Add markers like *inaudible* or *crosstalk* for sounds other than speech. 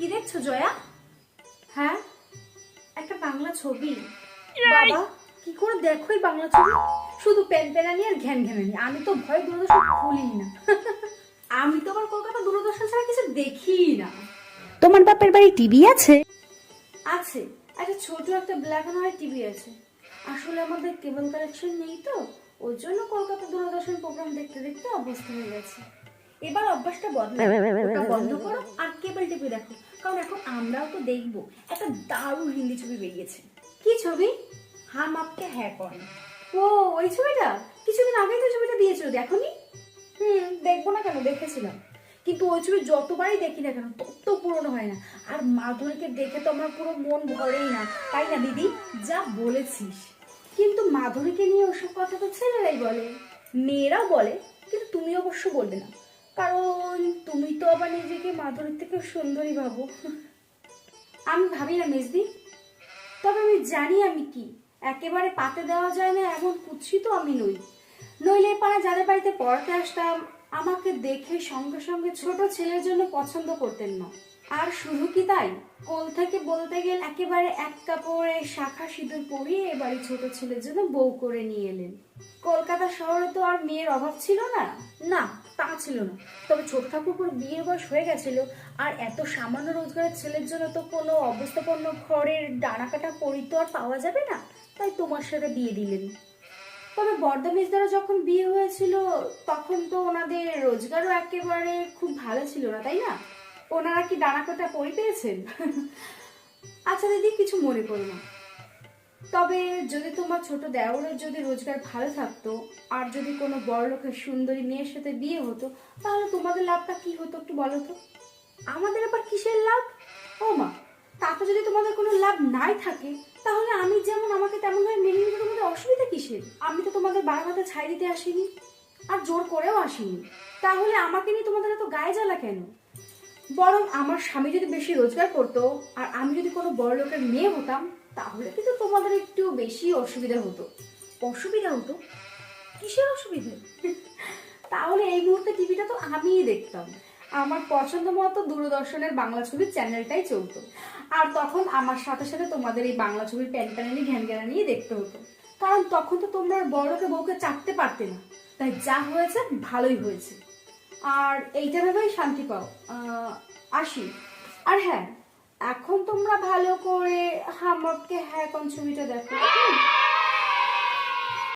কি দেখছ জয়া? হ্যাঁ একটা বাংলা ছবি। বাবা কি করে দেখো এই বাংলা ছবি? শুধু পেন পেনানি আর ঘ্যান ঘ্যানানি। আমি তো ভয় দূরদর্শন খুলি না। *laughs* আমি তো আবার কলকাতা দূরদর্শন ছাড়া কিছু দেখি না। তোমার বাপের বাড়ি টিভি আছে? আছে। একটা ছোট একটা ব্ল্যাক অ্যান্ড হোয়াইট টিভি আছে। আসলে আমাদের কেবল কালেকশন নেই তো। ওর জন্য কলকাতা দূরদর্শন প্রোগ্রাম দেখতে দেখতে অভ্যস্ত হয়ে গেছে। এবার অভ্যাসটা বদলাও ওটা বন্ধ করো আর কেবল টিভি দেখো। কারণ এখন আমরাও তো দেখব একটা দারুণ হিন্দি ছবি বেরিয়েছে। কি ছবি? হাম আপকে হ্যাঁ কন। ও ওই ছবিটা? কিছুদিন আগে তো ছবিটা দিয়েছিল দেখোনি? হুম দেখব না কেন? দেখেছিলাম। কিন্তু ওই ছবি যতবারই দেখি না কেন তত পুরনো হয় না। আর মাধুরীকে দেখে তো আমার পুরো মন ভরেই না। তাই না দিদি? যা বলেছিস। কিন্তু মাধুরীকে নিয়ে ওসব কথা তো ছেলেরাই বলে। মেয়েরাও বলে কিন্তু তুমি অবশ্য বলবে না। কারণ তুমি তো আবার নিজেকে মাধুরীর থেকে সুন্দরী ভাবো। আমি ভাবি না মেজদি। তবে আমি জানি আমি কি। একেবারে পাতে দেওয়া যায় না এমন কুচ্ছি তো আমি নই। নইলে পাড়া যাদের বাড়িতে পড়াতে আসতাম, আমাকে দেখে সঙ্গে সঙ্গে ছোট ছেলের জন্য পছন্দ করতেন না। আর শুধু কি তাই? কোল থেকে বলতে গেলে একেবারে এক কাপড়ে শাখা সিঁদুর পরিয়ে এবারে ছোট ছেলের জন্য বউ করে নিয়ে এলেন। কলকাতা শহরে তো আর মেয়ের অভাব ছিল না? না। ছিল না। তবে ছোট ঠাকুরপুর বিয়ের বয়স হয়ে গেছিল আর এত সামান্য রোজগারের ছেলের জন্য তো কোনো অবস্থাপন্ন ঘরের ডানা কাটা পরি তো আর পাওয়া যাবে না। তাই তোমার সাথে বিয়ে দিলেন। তবে বর্ধা দ্বারা যখন বিয়ে হয়েছিল, তখন তো ওনাদের রোজগারও একেবারে খুব ভালো ছিল না, তাই না? ওনারা কি ডানা কাটা পরি পেয়েছেন? আচ্ছা দিদি, কিছু মনে করো না। তবে যদি তোমার ছোট দেওরের যদি রোজগার ভালো থাকতো, আর যদি কোনো বড় লোকের সুন্দরী মেয়ের সাথে বিয়ে হতো, তাহলে তোমাদের লাভটা কি হতো একটু বলো তো? আমাদের আবার কিসের লাভ? ও মা তাতে যদি তোমাদের কোনো লাভ নাই থাকে, তাহলে আমি যেমন আমাকে তেমন ভাবে মেনে নিতে তোমাদের অসুবিধা কিসের? আমি তো তোমাদের বারো হাতে ছাই দিতে আসিনি, আর জোর করেও আসিনি। তাহলে আমাকে নিয়ে তোমাদের এত গায়ে জ্বালা কেন? বরং আমার স্বামী যদি বেশি রোজগার করতো, আর আমি যদি কোনো বড় লোকের মেয়ে হতাম তাহলে কিন্তু তোমাদের একটু বেশি অসুবিধা হতো? অসুবিধা হতো? কিসের অসুবিধা? তাহলে এই মুহূর্তে টিভিটা তো আমিই দেখতাম। আমার পছন্দ মতো দূরদর্শনের বাংলা ছবির চ্যানেলটাই চলতো। আর তখন আমার সাথে সাথে তোমাদের এই বাংলা ছবির প্যান প্যানানি ঘ্যান নিয়ে দেখতে হতো। কারণ তখন তো তোমরা বড়কে বউকে চাটতে পারতে না। তাই যা হয়েছে, ভালোই হয়েছে। আর এইটা ভেবেই শান্তি পাও। আসি। আর হ্যাঁ এখন তোমরা ভালো করে হামকে হ্যাঁ কোন ছবিটা দেখো?